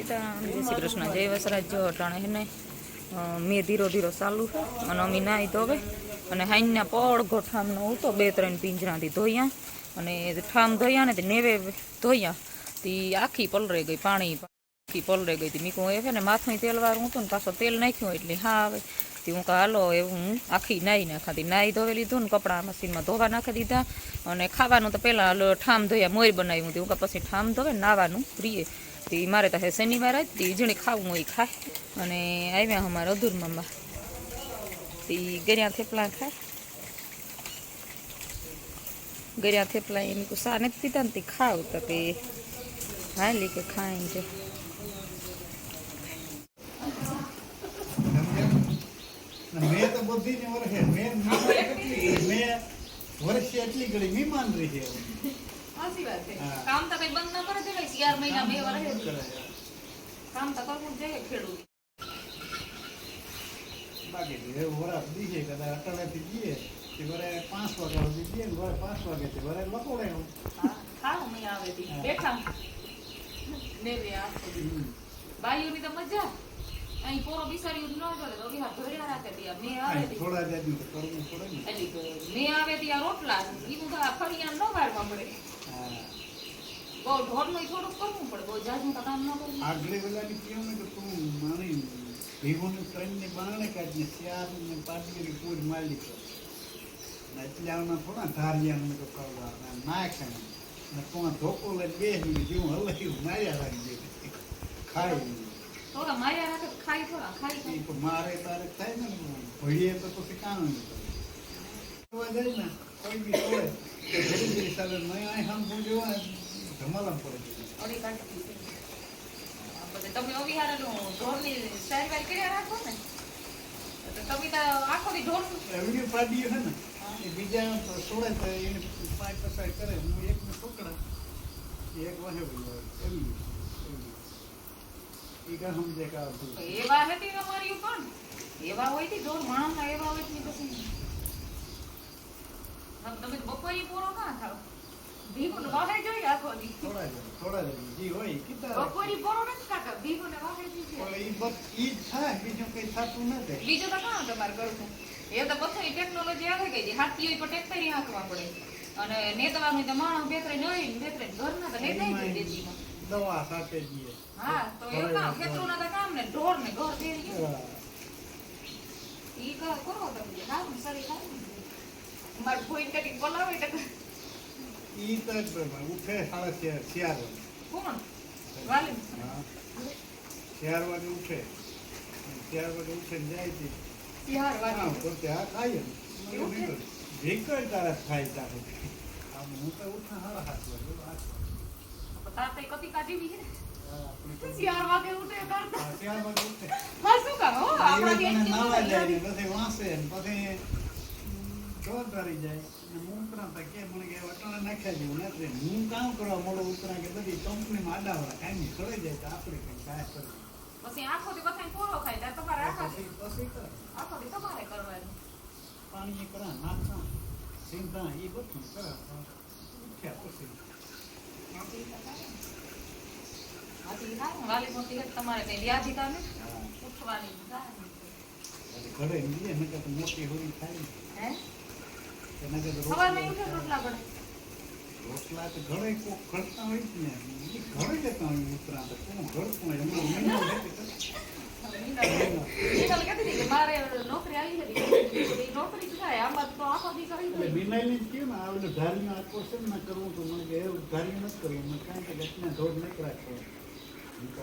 સીતારામ, જય શ્રી કૃષ્ણ, જય વસરાજ અટાણે હે મેં ધીરો ધીરો ચાલુ અને અમે નાહી ધોવે અને હાઈના પડ ગોઠામનો હતો, બે ત્રણ પિંજરાથી ધોયા. અને ઠામ ધોયા ને તે નેવે ધોયા. તી આખી પલરે ગઈ, પાણી આખી પલરે ગઈ તી. મીકું એ ને માથું તેલ વાળું હતું ને, પાછો તેલ નાખ્યું એટલે હા આવે તી હું કા હાલો એવું હું આખી નાહી નાખાતી નાહી ધોવે લીધું ને કપડાં મશીનમાં ધોવા નાખી દીધા. અને ખાવાનું તો પહેલાં ઠામ ધોયા, મોર બનાવ્યું. હતું હું પછી ઠામ ધોવે નાવાનું, પ્રિય. તે, મારે તો હે શનિવાર જ તે ખાવું હોય ખાય. અને આવ્યા અમારા અધૂર મમ્મા તે ગર્યા થેપલા ખાય. ગર્યા થેપલા એમ કોઈ સા નથી પીતા ને તે ખાવ તો કે હાલી કે ખાય છે તો ને વર્ષે એટલી કરી મહેમાન રહી છે. સાચી વાત છે હા. કામ તો કઈ બંધ ન કરે છે ભાઈ ચાર મહિના બે કામ વર્ષ કરે. છે. કામ તો કરવું જ જોઈએ ખેડૂત. બાકી તો એ વરાપ દીશે કદાચ અટાણેથી જઈએ તે વરે પાંચ વાગ્યા સુધી જઈએ ને વરે પાંચ વાગ્યાથી વરે લપોડે હું. હા ખાવ મેં આવે તી. હા. બેઠા. ને રે આ બાઈઓની તો મજા. અહીં પોરો બિસાડ્યું ન કરે તો વિહાર ભર્યા રાખે ત્યાં મેં આવે અહીં તી. થોડા જાતનું તો કરવું પડે ને. એટલે તો મેં આવે ત્યાં રોટલા. ઈનું તો આ બહુ ઢોરનું થોડુંક કરવું પડે બહુ જાજુ તો કામ ન કરવું. આગલે વેલાની કેવું ને કે તું મારી ભીગોની ટ્રેનને બારણે કાઢીને શિયાળને પાટીની પૂજ મારી કર એટલે આમાં થોડા ધારિયાને તો કરવા નાખે ને ને ધોકો લઈને બે જેવું હલાયું માર્યા લાગી જાય. ખાઈ થોડા માર્યા રાખે ખાઈ થોડા ખાઈ તો મારે તારે થાય ને ભણીએ તો પછી કામ નહીં જાય ને કોઈ બી હોય તો ધીરે ધીરે ચાલે મેં અહીં સાંભળું જેવા ધમાલમ પડે છે અડી કાઢી દીધી. આ બધે તમે અવિહારેલું ઢોરની સારવાર કર્યા રાખો ને તો તમે તો આખો દી ઢોરનું વીડિયો પાડીએ છે ને એ બીજા તો છોડે તો એને પાંચ પસાર કરે હું એકને પકડા એ એક વાહે ભાઈ એમ એ કાં સમજે કે આ ભૂલ. એવા નથી તમારી પણ એવા હોયથી ઢોર માણસના એવા હોયથી પછી હવે તમે બપોરી પૂરો ના ભીખું ને વાહે જોઈએ આખો દી. થોડા થોડા જ હોય એ કીધા પૂરો નથી ખાતા ભીખું ને વાહે થી પણ બસ ઈ થાય બીજું કઈ થતું નથી બીજું તો કાં તમારે કરવું? એ તો પછી ટેકનોલોજી આવે ગઈ છે હાથી હોય પણ ટેક્ટરી હાંકવા પડે. અને નેતવાનું તો માણસ બે નહીં ને ઘરના તો નેતાઈ જાય દેશીમાં દવા સાથે જઈએ હા તો એ કામ ખેતરોના તો કામ ને ઢોર ને ઘર ફેરી ગયું ઈ કરો તમે સરી માર ફોઈન કટી બોલાવે તો. ઈ તો. ઉઠે સાડા ચાર વાગે. કોણ? વાલી. ચાર વાગે ઉઠે. ચાર વાગે ઉઠે ને જાય છે. યાર હા, વાલી તો ત્યાં ખાઈએ ને. ભીખર તારા થાય તારે. આમ હું તો ઉઠા સાડા સાત વાગે, આઠ વાગે. કતી કાઢી હા, આપણે ચાર વાગે ઉઠે હા, ચાર વાગે ઉઠે. હા શું કામ? આપણા દેશ ને પછી વાંસે ને પછી ઢોર ધરી જાય હું કે મને કે વટાણા નાખ્યા જેવું નથી. હું કામ કરવા મોડો ઉતરા કે બધી કંપનીમાં આડાવડા કાંઈ ખોલાઈ જાય તો આપણે કંઈ કાંઈ કરીએ. પછી આખો દી બધાને પૂરો ખાય ત્યારે તમારે આખા દી પછી પછી કરે. આખો દી તમારે કરવાનું. પાણી કરા નાખતા સીંધા એ બધું કરા. ઉઠ્યા પછી. આથી વાલી મોટી તમારે કઈ વ્યાધિ નથી. ઉઠવાની. ઘરે મોટી હોળી થાય. હે? રોટલા તો ઘરે કોક ઘડતા હોય ને. ઘરે જતા હોય ઉતરા કોણ ઘડતું હોય? એમાં મહિનો લેતી તો. હિનાલ કહેતી હતી કે મારે નોકરી આવી આ ધારીનું આખો છે ને કરવું તો મને એવું ધારી નથી કરવું. મને કાંઈ કે ઘટના ધોધ નથી રાખવો.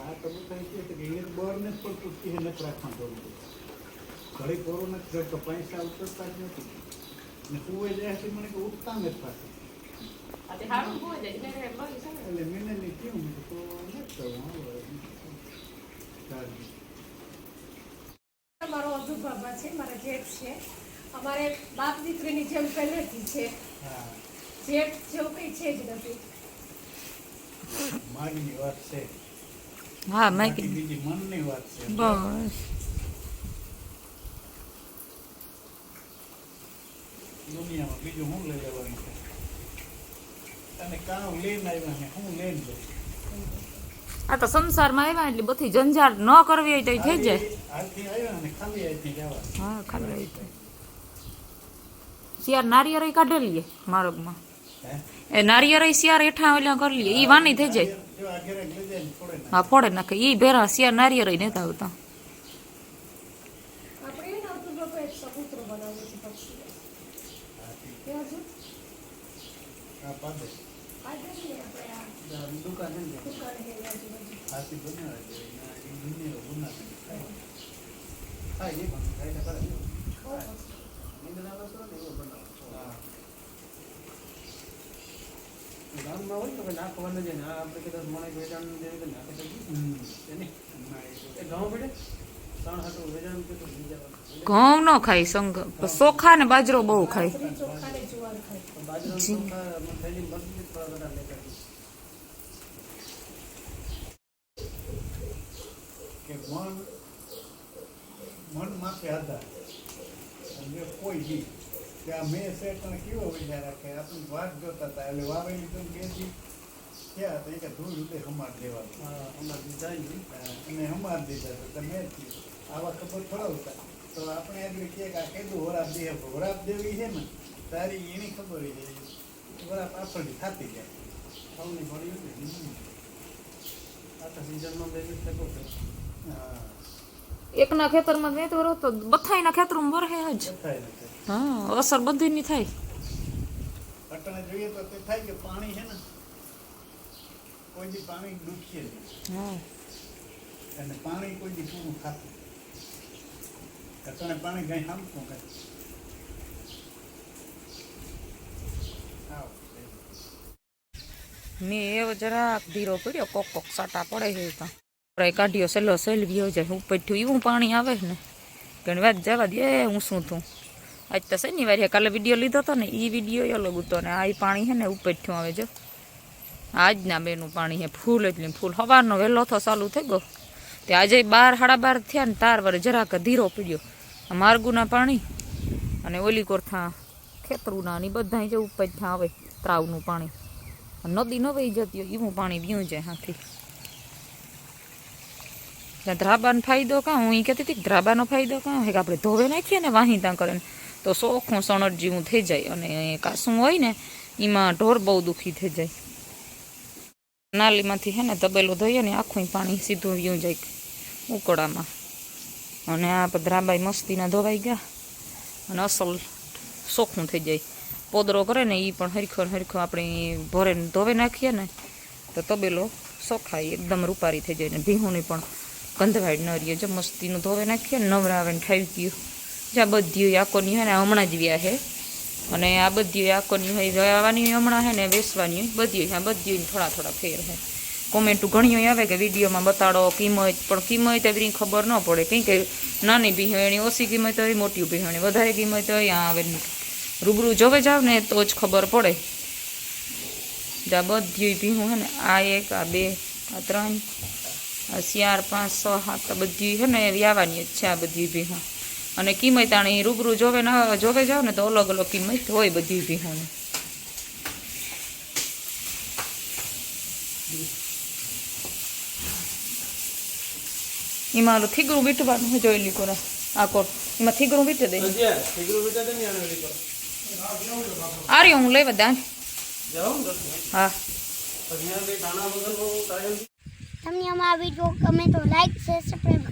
આ તો બધા છે કે એ બળ નથી પડતું કે નથી રાખવા ધોધ ઘડી કોરો નથી કરતો. પૈસા ઉતરતા જ નથી. ને સુવે જાય છે મને કે ઉઠતા નથી પાછું એટલે મેને ને કહ્યું મેં તો નથી કરવું. મારો અધુ બાબા છે મારા જેઠ છે અમારે બાપ દીકરીની જેમ પહેલેથી છે હા જેઠ જેવું કંઈ છે જ નથી માગની વાત છે હા બીજી મનની વાત છે બસ દુનિયામાં બીજું શું લઈ લેવાનું છે? અને કામ લઈને આવ્યા ને હું લઈને જાય આ તો સંસારમાં આવ્યા એટલે બધી જંજાળ ન કરવી હોય તો થઈ જાય. હાથથી આવ્યા ને ખાલી હાથથી જવા હા ખાલી આવી શિયાર નારિયેળ કાઢી લઈએ માર્ગમાં. એ નારિયેળ શિયાર હેઠા ઓલા કરી લઈએ એ વાની થઈ જાય. હા ફોડે નાખે. ઈ ભેરા શિયાર નારિયેળ નતા આવતા આપણે એને અતુલ બાપા એક સપુત્ર બનાવ્યું છે પક્ષી કેવા છે? આ પાદે આજે જ ને આપણે આ દુકાન ને દુકાને આજુબાજુ. હાથી બનાવે છે ના એ દુનિયા ગુના ખાય હા એ પણ ખાય તો કરે. હા. ગામમાં હોય તો કઈ નાખવા ન જાય ને આ આપણે કદાચ મને વેચાણ નાખે તો. ના, તો- એ પડે? ઘઉં ન ખાય, સંગ ચોખા ને બાજરો બહુ ખાય. મેં કેવો વિચાર રાખે આપણે વાત જોતા હતા એટલે વાવેલી તો બે દી થયા કે હમાર દેવાનું અને હમાર દીધા તો જ કીધું. આવા ખબર પડાવતા તો આપણે એમ કે આ કીધું વરાપ દે વરાપ દેવી છે ને તારી એની ખબર છે. વરાપ આપણને થતી જાય. સૌને મળ્યું ને. આ તો સિઝનમાં બે વીસ ટકો છે. હા. એકના ખેતરમાં તો તો બથાઈના ખેતરમાં વરહે જ. હા અસર બધીની થાય. પટણે જોઈએ તો તે થાય કે પાણી છે ને કોઈ દી પાણી ડૂબશે નહીં. હા. અને પાણી કોઈ દી પૂરું થતું અટાણે પાણી કઈ સામતું કઈ આવ મેં એવો જરાક ધીરો પડ્યો કોક કોક સાટા પડે છે તો પ્રાય કાઢ્યો સેલો સેલવ્યો જાય ઉપર થયું એવું પાણી આવે છે ને ઘણી વાત જવા દે હું શું થયું આજ તો શનિવારે કાલે વીડિયો લીધો હતો ને એ વીડિયો અલગ હતો ને આ ઈ પાણી છે ને ઉપર થયું આવે જો આજના બેનું પાણી છે ફૂલ એટલે ફૂલ સવારનો વહેલો તો ચાલુ થઈ ગયો તે આજે બાર સાડા બાર થયા ને તાર વરે જરાક ધીરો પડ્યો આ માર્ગુના પાણી અને ઓલી કોરથા ખેતરુના ને બધા જે ઉપર થયા આવે ત્રાવનું પાણી. નદી ન વહી જતી હોય એવું પાણી પીવું જાય હાથી. ધ્રાબાનો ફાયદો કાં? હું એ કહેતી હતી ધ્રાબાનો ફાયદો કાં? કે આપણે ધોવે નાખીએ ને વાહી ત્યાં કરે તો સોખું સણટ જેવું થઈ જાય અને કાસું હોય ને એમાં ઢોર બહુ દુઃખી થઈ જાય. નાલીમાંથી હે ને તબેલો ધોઈએ ને આખું પાણી સીધું વ્યું જાય ઉકળામાં. અને આ પધરાબાઈ મસ્તીના ધોવાઈ ગયા. અને અસલ સોખું થઈ જાય. પોદરો કરે ને એ પણ હરખો હરખો આપણે ભરે ધોવે નાખીએ ને, તો તબેલો સોખાય એકદમ રૂપારી થઈ જાય ને ભીહુંની પણ ગંધવાડ ન રહીએ જો મસ્તીનું ધોવે નાખીએ ને નવરાવે ને ઠાવી ગયું જ્યાં બધી આકોની હોય ને હમણાં જ વ્યા છે અને આ બધી આકોની હોય જવાની હમણાં છે ને, વેસવાની હોય બધી આ બધી હોય થોડા થોડા ફેર છે કોમેન્ટો ઘણી આવે કે વિડીયોમાં બતાડો કિંમત, પણ કિંમત એવી ખબર ન પડે. કંઈ કે નાની બિહાણી, ઓછી કિંમત હોય, મોટી બિહાણી, વધારે કિંમત હોય, આ આવે રૂબરૂ જોવે જાવ ને તો જ ખબર પડે. જા બધી ભીહું હે ને. આ એક, આ બે, આ ત્રણ, આ ચાર, પાંચ, છ, સાત બધી હે ને વ્યાવાની જ છે આ બધી ભીહું. અને કિંમત આણી રૂબરૂ જોવે ના, જોવે જાવ ને તો અલગ અલગ કિંમત હોય બધી ભીહોની. એમાં ઓલું થીગરું વીટવાનું હોય જોઈ લીકો આ કોટ એમાં થીગરું વીટે દે હજી ઠીકરું બેટા તો નહીં આને વળી કરો. આ રહ્યો હું લેવા દાન જાઓ ને દસ મિનિટ. હા પછી આ બે દાણા વગરનું કાયમ તમને અમારા વીડિયો ગમે તો લાઈક શેર સબસ્ક્રાઈબ